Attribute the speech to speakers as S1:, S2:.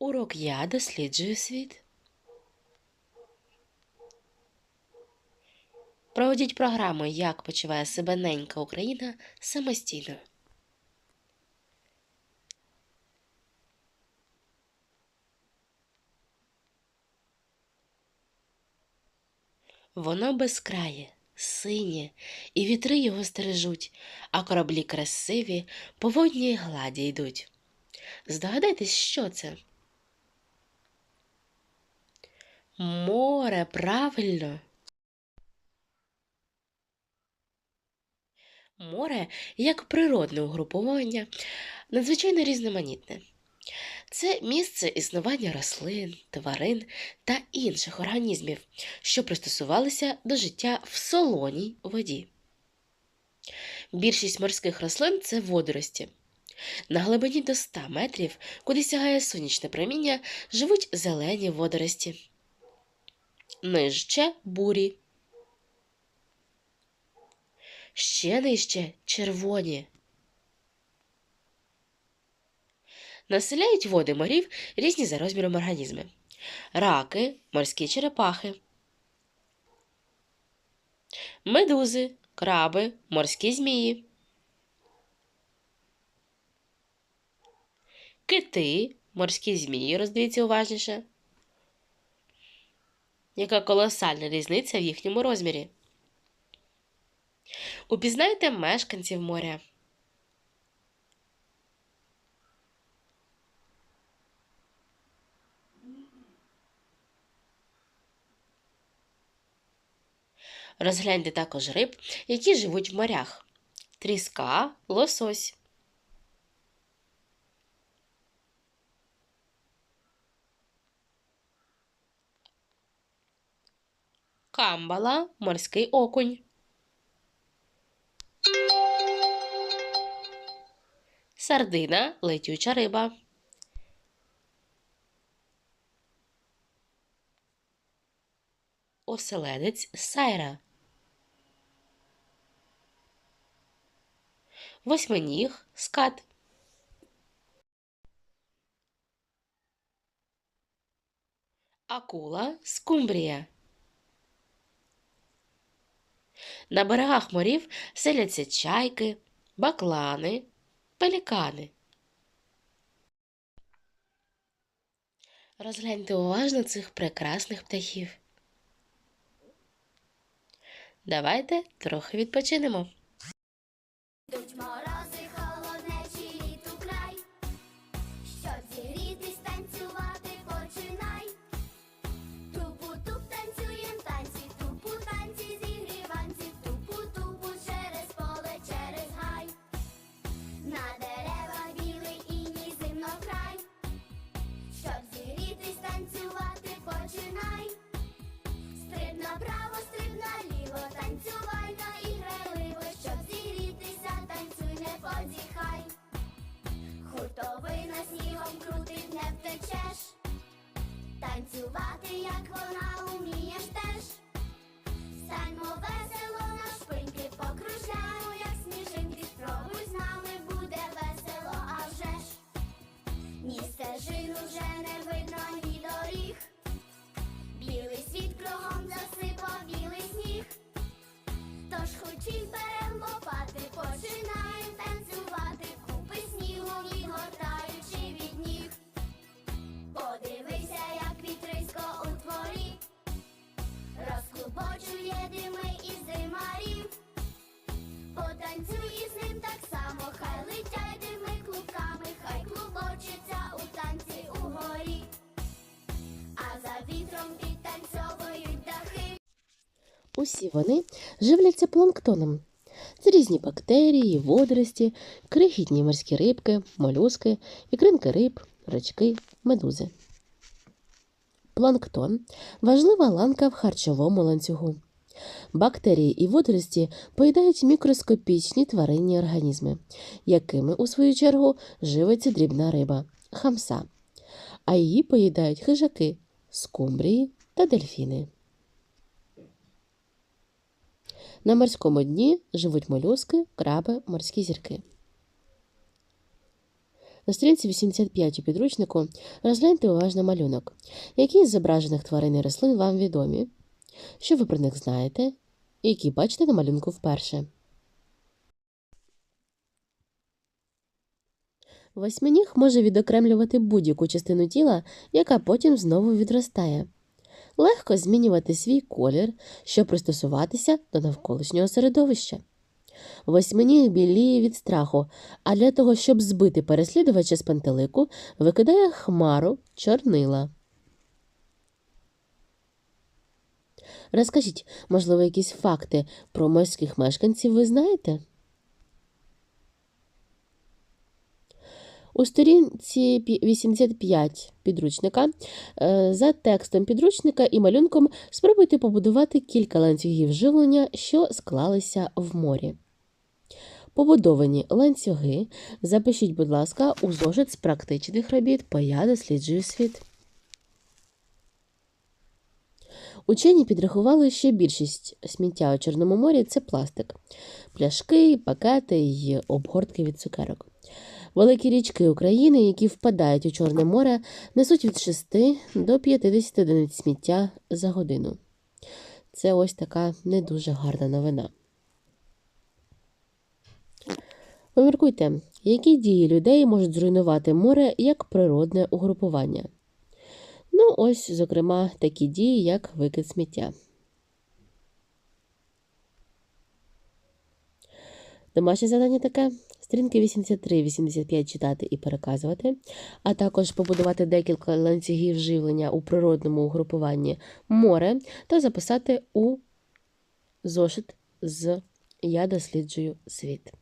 S1: Урок Я досліджую світ. Проведіть програму Як почуває себе ненька Україна самостійно. Воно безкрає, синє, і вітри його стережуть, а кораблі красиві по водній гладі йдуть. Здогадайтесь, що це? Море, правильно. Море, як природне угруповання, надзвичайно різноманітне. Це місце існування рослин, тварин та інших організмів, що пристосувалися до життя в солоній воді. Більшість морських рослин це водорості. На глибині до 100 метрів, куди сягає сонячне проміння, живуть зелені водорості. Нижче бурі. Ще нижче червоні. Населяють води морів різні за розміром організми: раки, морські черепахи, медузи, краби, морські змії, кити, морські змії, роздивіться уважніше. Яка колосальна різниця в їхньому розмірі? Упізнайте мешканців моря. Розгляньте також риб, які живуть в морях. Тріска, лосось. Камбала, морський окунь. Сардина, летюча риба. Оселедець сайра. Восьминіг скат. Акула скумбрія. На берегах морів селяться чайки, баклани, пелікани. Розгляньте уважно цих прекрасних птахів. Давайте трохи відпочинемо.
S2: Танцювати, як
S1: Усі вони живляться планктоном. Це різні бактерії, водорості, крихітні морські рибки, молюски, ікринки риб, рачки, медузи. Планктон важлива ланка в харчовому ланцюгу. Бактерії і водорості поїдають мікроскопічні тваринні організми, якими, у свою чергу, живиться дрібна риба хамса, а її поїдають хижаки, скумбрії та дельфіни. На морському дні живуть молюски, краби, морські зірки. На сторінці 85 у підручнику розгляньте уважно малюнок. Які з зображених тварин і рослин вам відомі? Що ви про них знаєте? І які бачите на малюнку вперше? Восьминіг може відокремлювати будь-яку частину тіла, яка потім знову відростає. Легко змінювати свій колір, щоб пристосуватися до навколишнього середовища. Восьминіг біліє від страху, а для того, щоб збити переслідувача з пантелику, викидає хмару чорнила. Розкажіть, можливо, якісь факти про морських мешканців ви знаєте? У сторінці 85 підручника е, за текстом підручника і малюнком спробуйте побудувати кілька ланцюгів живлення, що склалися в морі. Побудовані ланцюги запишіть, будь ласка, у зошит з практичних робіт, бо я досліджую світ. Учені підрахували, що більшість сміття у Чорному морі це пластик, пляшки, пакети й обгортки від цукерок. Великі річки України, які впадають у Чорне море, несуть від 6 до 50 одиниць сміття за годину. Це ось така не дуже гарна новина. Поміркуйте, які дії людей можуть зруйнувати море як природне угрупування? Ну, ось, зокрема, такі дії, як викид сміття. Домашнє завдання таке: сторінки 83-85 читати і переказувати, а також побудувати декілька ланцюгів живлення у природному угрупуванні море та записати у зошит з Я досліджую світ.